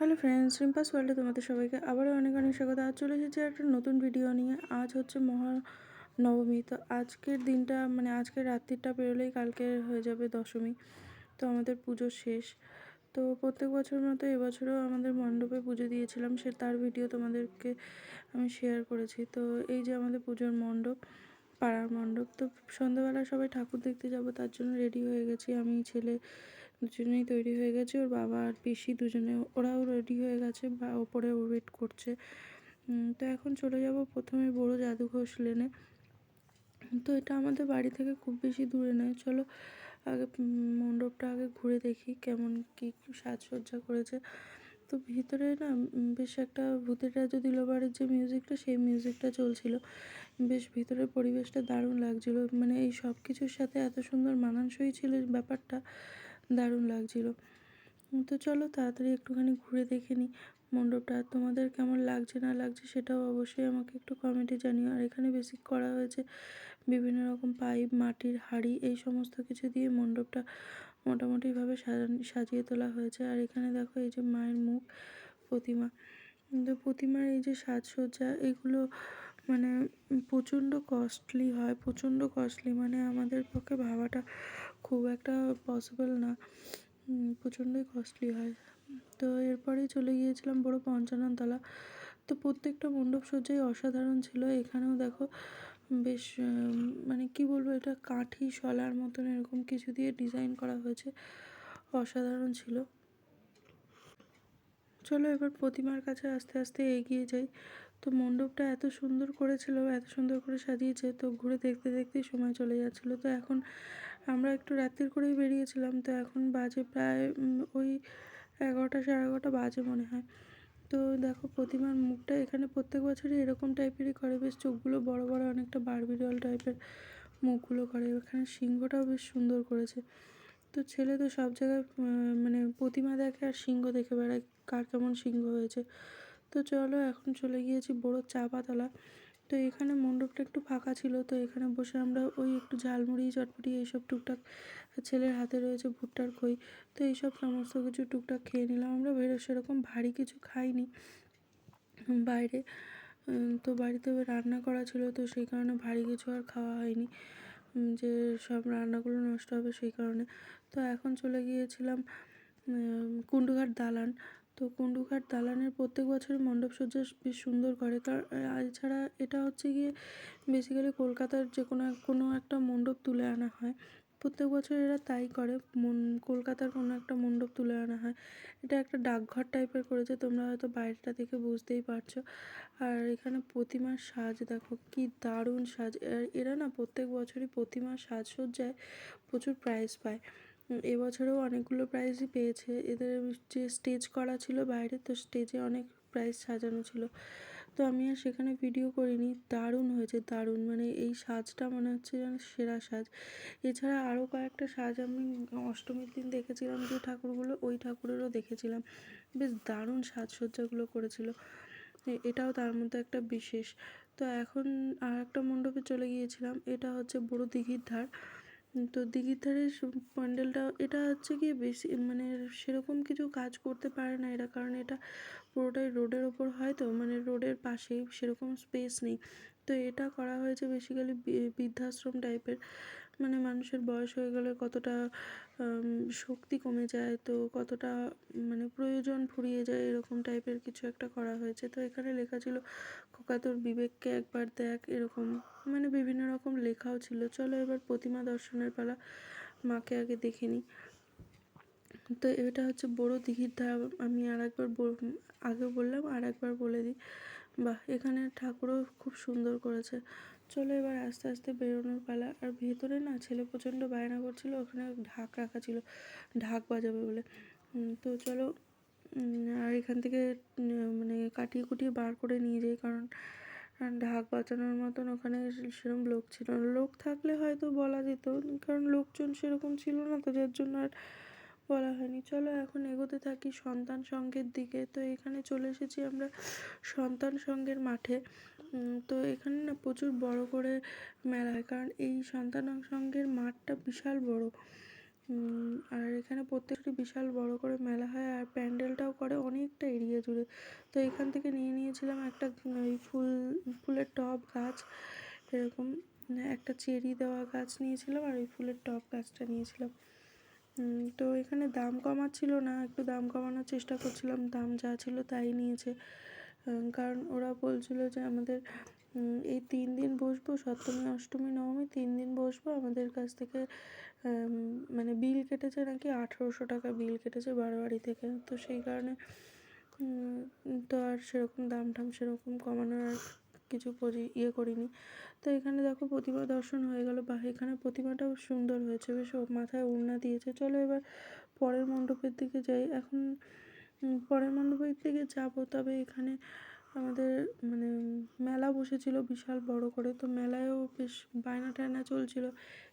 Hello friends, রিম্পাস ওয়ার্ল্ডে তোমাদের সবাইকে আবারও অনেক অনেক স্বাগত। আজ চলে এসেছি একটা নতুন ভিডিও নিয়ে। আজ হচ্ছে মহানবমী। তো আজকের দিনটা মানে আজকের রাত্রিটা পেরোলেই কালকে হয়ে যাবে দশমী। তো আমাদের পুজো শেষ। তো প্রত্যেক বছর মতো এবছরও আমাদের মণ্ডপে পুজো দিয়েছিলাম। সে তার ভিডিও তোমাদেরকে আমি শেয়ার করেছি। তো এই যে আমাদের পুজোর মণ্ডপ, পাড়ার মণ্ডপ, তো সন্ধ্যাবেলা সবাই ঠাকুর দেখতে যাব, তার জন্য রেডি হয়ে গেছি। আমি, ছেলে দুজনেই তৈরি হয়ে গেছে, ওর বাবা আর পিসি দুজনে, ওরাও রেডি হয়ে গেছে, বা ওপরে ওয়েট করছে। তো এখন চলে যাব প্রথমে বড় জাদুঘোষ লেনে তো এটা আমাদের বাড়ি থেকে খুব বেশি দূরে নয়, চলো আগে মণ্ডপটা আগে ঘুরে দেখি কেমন কী সাজসজ্জা করেছে। তো ভিতরে না বেশ একটা ভূতের রাজ্য দিলবাড়ির যে মিউজিকটা সেই মিউজিকটা চলছিল। বেশ ভিতরের পরিবেশটা দারুণ লাগছিল। মানে এই সব কিছুর সাথে এত সুন্দর মানানসই ছিল ব্যাপারটা। দারুণ লাগছিল। তো চলো তাড়াতাড়ি একটুখানি ঘুরে দেখে নিই মণ্ডপটা। তোমাদের কেমন লাগছে না লাগছে সেটাও অবশ্যই আমাকে একটু কমেন্টে জানিও। আর এখানে বেসিক করা হয়েছে বিভিন্ন রকম পাইপ মাটির হাড়ি, এই সমস্ত কিছু দিয়ে মণ্ডপটা মোটামুটিভাবে সাজিয়ে তোলা হয়েছে। আর এখানে দেখো এই যে মায়ের মুখ, প্রতিমা। তো প্রতিমার এই যে সাজসজ্জা, এগুলো মানে প্রচণ্ড কস্টলি হয়, প্রচণ্ড কস্টলি মানে আমাদের পক্ষে ভাবাটা খুব একটা পসিবল না। প্রচণ্ডই কস্টলি হয়। তো এরপরেই চলে গিয়েছিলাম বড় পঞ্চাননতলা। তো প্রত্যেকটা মণ্ডপ সজ্জাই অসাধারণ ছিল। এখানেও দেখো বেশ মানে কি বলব, এটা কাঠি, শলার মতন এরকম কিছু দিয়ে ডিজাইন করা হয়েছে। অসাধারণ ছিল। চলো এবার প্রতিমার কাছে আস্তে আস্তে এগিয়ে যাই। তো মণ্ডপটা এত সুন্দর করেছিল, এত সুন্দর করে সাজিয়েছে, তো ঘুরে দেখতে দেখতেই সময় চলে যাচ্ছিল। তো এখন আমরা একটু রাত্রির করেই বেরিয়েছিলাম, তো এখন বাজে প্রায় ওই এগারোটা সাড়ে এগারোটা বাজে মনে হয়। তো দেখো প্রতিমার মুখটা এখানে প্রত্যেক বছরই এরকম টাইপেরই করে, বেশ চোখগুলো বড় বড়, অনেকটা বারবিরল টাইপের মুখগুলো করে। এখানে সিংহটাও বেশ সুন্দর করেছে। তো ছেলে তো সব জায়গায় মানে প্রতিমা দেখে আর সিংহ দেখে বেড়ায়, কার কেমন সিংহ হয়েছে। তো চলো এখন চলে গিয়েছি বড়ো চা পাতালা। তো এখানে মণ্ডপটা একটু ফাঁকা ছিল, তো এখানে বসে আমরা ওই একটু ঝালমুড়ি, চটপটি এইসব টুকটাক ছেলের হাতে রয়েছে ভুট্টার খই, তো এইসব সমস্ত কিছু টুকটাক খেয়ে নিলাম আমরা। বেরো সেরকম ভারী কিছু খাইনি বাইরে তো বাড়িতে রান্না করা ছিল, তো সেই কারণে ভারী কিছু আর খাওয়া হয়নি। যে সব রান্নাগুলো নষ্ট হবে সেই কারণে। তো এখন চলে গিয়েছিলাম কুণ্ডুঘাট দালান তো কুণ্ডুঘাট দালানের প্রত্যেক বছর মণ্ডপসজ্জা বেশ সুন্দর করে। তার এছাড়া এটা হচ্ছে গিয়ে বেসিক্যালি কলকাতার যে কোনো কোনো একটা মণ্ডপ তুলে আনা হয়। প্রত্যেক বছর এরা তাই করে, মন, কলকাতার কোনো একটা মণ্ডপ তুলে আনা হয়। এটা একটা ডাকঘর টাইপের করেছে, তোমরা হয়তো বাইরেটা দেখে বুঝতেই পারছ। আর এখানে প্রতিমার সাজ, দেখো কি দারুণ সাজ। এরা না প্রত্যেক বছরই প্রতিমার সাজসজ্জায় প্রচুর প্রাইজ পায়। এবছরেও অনেকগুলো প্রাইজই পেয়েছে। এদের যে স্টেজ করা ছিল বাইরে, তো স্টেজে অনেক প্রাইজ সাজানো ছিল। তো আমি আর সেখানে ভিডিও করিনি। দারুণ হয়েছে, দারুণ। মানে এই সাজটা মনে হচ্ছে যেন সেরা সাজ। এছাড়া আরও কয়েকটা সাজ আমি অষ্টমীর দিন দেখেছিলাম, যে ঠাকুরগুলো ওই ঠাকুরেরও দেখেছিলাম। বেশ দারুণ সাজসজ্জাগুলো করেছিল। এটাও তার মধ্যে একটা বিশেষ। তো এখন আর একটা মণ্ডপে চলে গিয়েছিলাম। এটা হচ্ছে বড় দিঘির ধার। তো দিঘির ধারের প্যান্ডেলটা, এটা হচ্ছে কি বেশি মানে সেরকম কিছু কাজ করতে পারে না এরা, কারণ এটা পুরোটাই রোডের ওপর হয় তো মানে রোডের পাশেই সেরকম স্পেস নেই। তো এটা করা হয়েছে বেসিক্যালি বৃদ্ধাশ্রম টাইপের মানে মানুষের বয়স হয়ে গেলে কতটা শক্তি কমে যায়, তো কতটা মানে প্রয়োজন ফুরিয়ে যায়, এরকম টাইপের কিছু একটা করা হয়েছে। তো এখানে লেখা ছিল খোকা তোর বিবেককে একবার দেখ, এরকম মানে বিভিন্ন রকম লেখাও ছিল। চলো এবার প্রতিমা দর্শনের পালা, মাকে আগে দেখে তো এটা হচ্ছে বড় দিঘির ধার আমি আর একবার আগে বললাম আর একবার বলে দিই। বাহ, এখানে ঠাকুরও খুব সুন্দর করেছে। চলো এবার আস্তে আস্তে বেরোনোর পালা। আর ভেতরে না ছেলে প্রচণ্ড বায়না করছিল, ওখানে ঢাক রাখা ছিল, ঢাক বাজাবে বলে। তো চলো আর এখান থেকে মানে কাটিয়ে কুটিয়ে বার করে নিয়ে যাই, কারণ ঢাক বাজানোর মতন ওখানে সেরকম লোক ছিল লোক থাকলে হয়তো বলা যেত, কারণ লোকজন সেরকম ছিল না তো, যার জন্য আর বলা হয়নি। চলো এখন এগোতে থাকি সন্তান সঙ্গের দিকে। তো এখানে চলে এসেছি আমরা সন্তান সঙ্গের মাঠে। তো এখানে না প্রচুর বড় করে মেলা হয়। কারণ এই সন্তান সঙ্গের মাঠটা বিশাল বড়। আর এখানে প্রত্যেকটি বিশাল বড় করে মেলা হয় আর প্যান্ডেলটাও করে অনেকটা এরিয়া জুড়ে। তো এখান থেকে নিয়ে নিয়েছিলাম একটা, ওই ফুল, ফুলের টব গাছ, এরকম, একটা চেরি দেওয়া গাছ নিয়েছিলাম আর ওই ফুলের টব গাছটা নিয়েছিলাম। তো এখানে দাম কমাচ্ছিল না, একটু দাম কমানোর চেষ্টা করছিলাম, দাম যা ছিল তাই নিয়েছে। কারণ ওরা বলছিল যে আমাদের এই তিন দিন বসবো, সপ্তমী, অষ্টমী, নবমী, তিন দিন বসবো, আমাদের কাছ থেকে মানে বিল কেটেছে নাকি আঠেরোশো টাকা বিল কেটেছে বারোয়ারি থেকে। তো সেই কারণে তো আর সেরকম দাম টাম সেরকম কমানোর আর কিছু ইয়ে করিনি। তো এখানে দেখো প্রতিমা দর্শন হয়ে গেল, বা এখানে প্রতিমাটাও সুন্দর হয়েছে, বেশ মাথায় ওড়না দিয়েছে। চলো এবার পরের মণ্ডপের দিকে যাই। এখন পরের মণ্ডপের দিকে যাব। তবে এখানে আমাদের মানে মেলা বসেছিল বিশাল বড় করে। তো মেলায়ও বেশ বায়না টায়না চলছিল।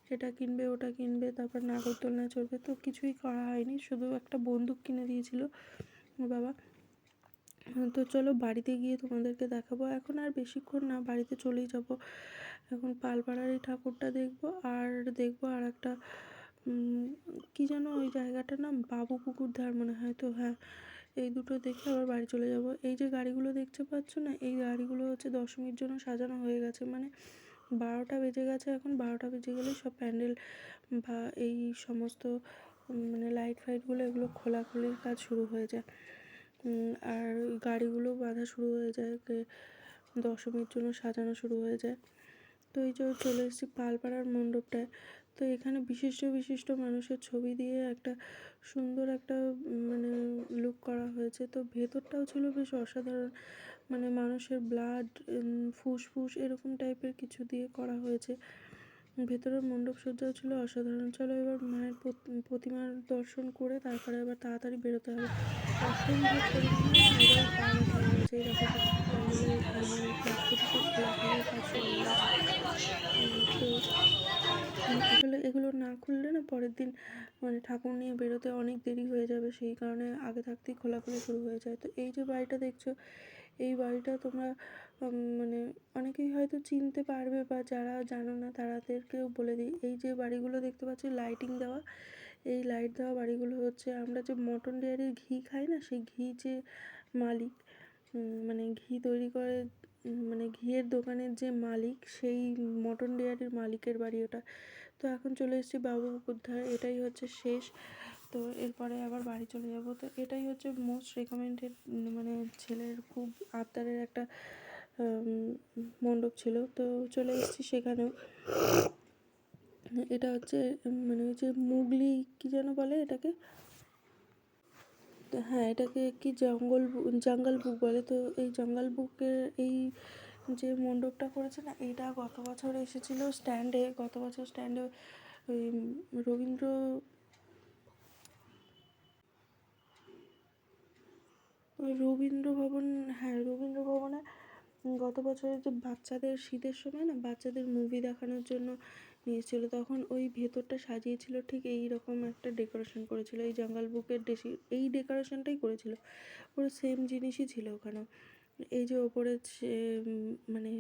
সেটা কিনবে, ওটা কিনবে, তারপর নাগরদোলনা চড়বে। তো কিছুই করা হয়নি। শুধু একটা বন্দুক কিনে দিয়েছিল বাবা। তো চলো বাড়িতে গিয়ে তোমাদেরকে দেখাবো। এখন আর বেশিক্ষণ না, বাড়িতে চলেই যাব। এখন পালপাড়ার এই ঠাকুরটা দেখব। আর দেখব আর একটা কি যেন ওই জায়গাটার নাম? বাবু পুকুর ধার মনে হয় তো হ্যাঁ। এই দুটো দেখে আবার বাড়ি চলে যাব। এই যে গাড়িগুলো দেখতে পাচ্ছ না, এই গাড়িগুলো হচ্ছে দশমীর জন্য সাজানো হয়ে গেছে। মানে বারোটা বেজে গেছে এখন, বারোটা বেজে গেলে সব প্যান্ডেল বা এই সমস্ত মানে লাইট ফাইটগুলো এগুলো খোলাখুলির কাজ শুরু হয়ে যায়। আর গাড়িগুলো বাঁধা শুরু হয়ে যায় দশমীর জন্য সাজানো শুরু হয়ে যায়। তো এই যে চলে এসেছি পালপাড়ার মণ্ডপটায়। তো এখানে বিশিষ্ট বিশিষ্ট মানুষের ছবি দিয়ে একটা সুন্দর একটা মানে লুক করা হয়েছে। তো ভেতরটাও ছিল বেশ অসাধারণ। মানে মানুষের ব্লাড ফুসফুস এরকম টাইপের কিছু দিয়ে করা হয়েছে। ভেতরের মণ্ডপ সজ্জাও ছিল অসাধারণ। চলো এবার মায়ের প্রতিমার দর্শন করে তারপরে আবার তাড়াতাড়ি বেরোতে হবে। অসম্ভব আসলে এগুলো না খুললে না পরের দিন মানে ঠাকুর নিয়ে বেরোতে অনেক দেরি হয়ে যাবে। সেই কারণে আগে থাকতেই খোলাখুলি শুরু হয়ে যায়। তো এই যে বাড়িটা দেখছ, এই বাড়িটা তোমরা মানে অনেকেই হয়তো চিনতে পারবে বা যারা জানো না তাদেরকেও বলে দিই। এই যে বাড়িগুলো দেখতে পাচ্ছি, লাইটিং দেওয়া। এই লাইট দেওয়া বাড়িগুলো হচ্ছে, আমরা যে মটন ডেয়ারির ঘি খাই না, সেই ঘি যে মালিক মানে ঘি তৈরি করে মানে ঘিয়ের দোকানের যে মালিক, সেই মটন ডেয়ারির মালিকের বাড়ি ওটা। তো এখন চলে এসেছি বাবু পুকুরধার এটাই হচ্ছে শেষ। তো এরপরে আবার বাড়ি চলে যাব। তো এটাই হচ্ছে মোস্ট রেকমেন্ডেড মানে ছেলের খুব আবদারের একটা মণ্ডপ ছিল। তো চলে এসেছি সেখানেও। এটা হচ্ছে মানে ওই যে মুগলি, কি যেন বলে এটাকে? হ্যাঁ এটাকে কি জঙ্গল জঙ্গল বুক বলে? তো এই জঙ্গল বুকের এই যে মণ্ডপটা করেছে না এটা গত বছর এসেছিল স্ট্যান্ডে, গত বছর স্ট্যান্ডে ওই রবীন্দ্র রবীন্দ্র ভবন হ্যাঁ রবীন্দ্র ভবনে গত বছরের যে বাচ্চাদের শীতের সময় না, বাচ্চাদের মুভি দেখানোর জন্য নিয়েছিল। তখন ওই ভেতরটা সাজিয়েছিল, ঠিক এই রকম একটা ডেকোরেশন করেছিল, এই জঙ্গল বুকের ডেসি এই ডেকোরেশনটাই করেছিল। পুরো সেম জিনিসই ছিল ওখানে। এই যে ওপরে মানে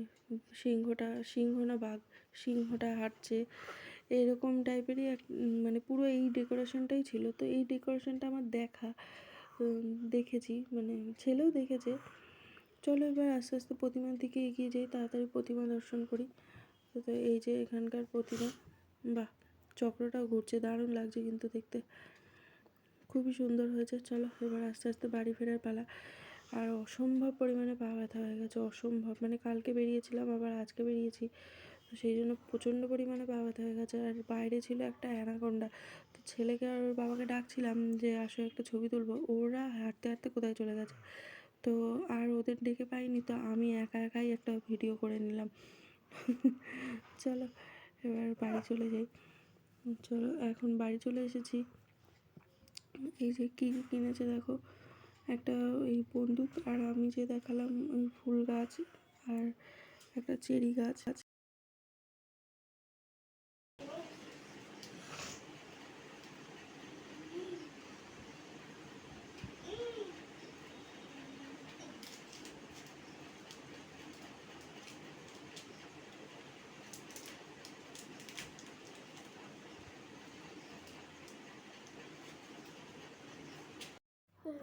সিংহটা, সিংহ না বাঘ, সিংহটা হাঁটছে এরকম টাইপেরই এক মানে পুরো এই ডেকোরেশনটাই ছিল। তো এই ডেকোরেশনটা আমার দেখা দেখেছি মানে ছেলেও দেখেছে। চলো এবার আস্তে আস্তে প্রতিমার দিকে এগিয়ে যাই, তাড়াতাড়ি প্রতিমা দর্শন করি। তো এই যে এখানকার প্রতিমা, বাহ চক্রটাও ঘুরছে, দারুণ লাগছে কিন্তু দেখতে। খুবই সুন্দর হয়েছে, চলো এবার আস্তে আস্তে বাড়ি ফেরার পালা। আর অসম্ভব পরিমাণে পা ব্যথা হয়ে গেছে, অসম্ভব। মানে কালকে বেরিয়েছিলাম, আবার আজকে বেরিয়েছি। তো সেই জন্য প্রচণ্ড পরিমাণে পা ব্যথা হয়ে গেছে। আর বাইরে ছিল একটা অ্যানাকোন্ডা। তো ছেলেকে আর ওর বাবাকে ডাকছিলাম যে, আসো একটা ছবি তুলবো। ওরা হাঁটতে হাঁটতে কোথায় চলে গেছে। তো আর ওদের ডেকে পাইনি, তো আমি একা একাই একটা ভিডিও করে নিলাম। চলো, এবার বাড়ি চলে যাই। চলো, এখন বাড়ি চলে এসেছি। এই যে কী কী কিনেছে দেখো, একটা এই বন্দুক আর আমি যে দেখালাম ফুল গাছ আর একটা চেরি গাছ আছে।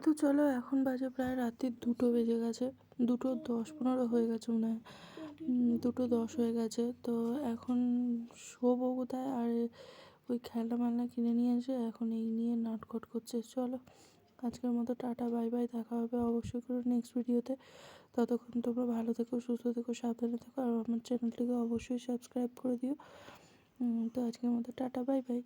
তো চলো, এখন বাজে প্রায় রাত্রির দুটো বেজে গেছে। দুটো দশ পনেরো হয়ে গেছে মনে হয়। দুটো দশ হয়ে গেছে। তো এখন শোবো কোথায়? আর ওই খেলনা মালনা কিনে নিয়ে এসে এখন এই নিয়ে নাটকট করছে। চলো, আজকের মতো টাটা, বাই বাই। দেখা হবে অবশ্যই করে নেক্সট ভিডিওতে ততক্ষণ তোমরা ভালো থেকো, সুস্থ থেকো, সাবধানে থেকো। আর আমার চ্যানেলটিকে অবশ্যই সাবস্ক্রাইব করে দিও। তো আজকের মতো টাটা, বাই বাই।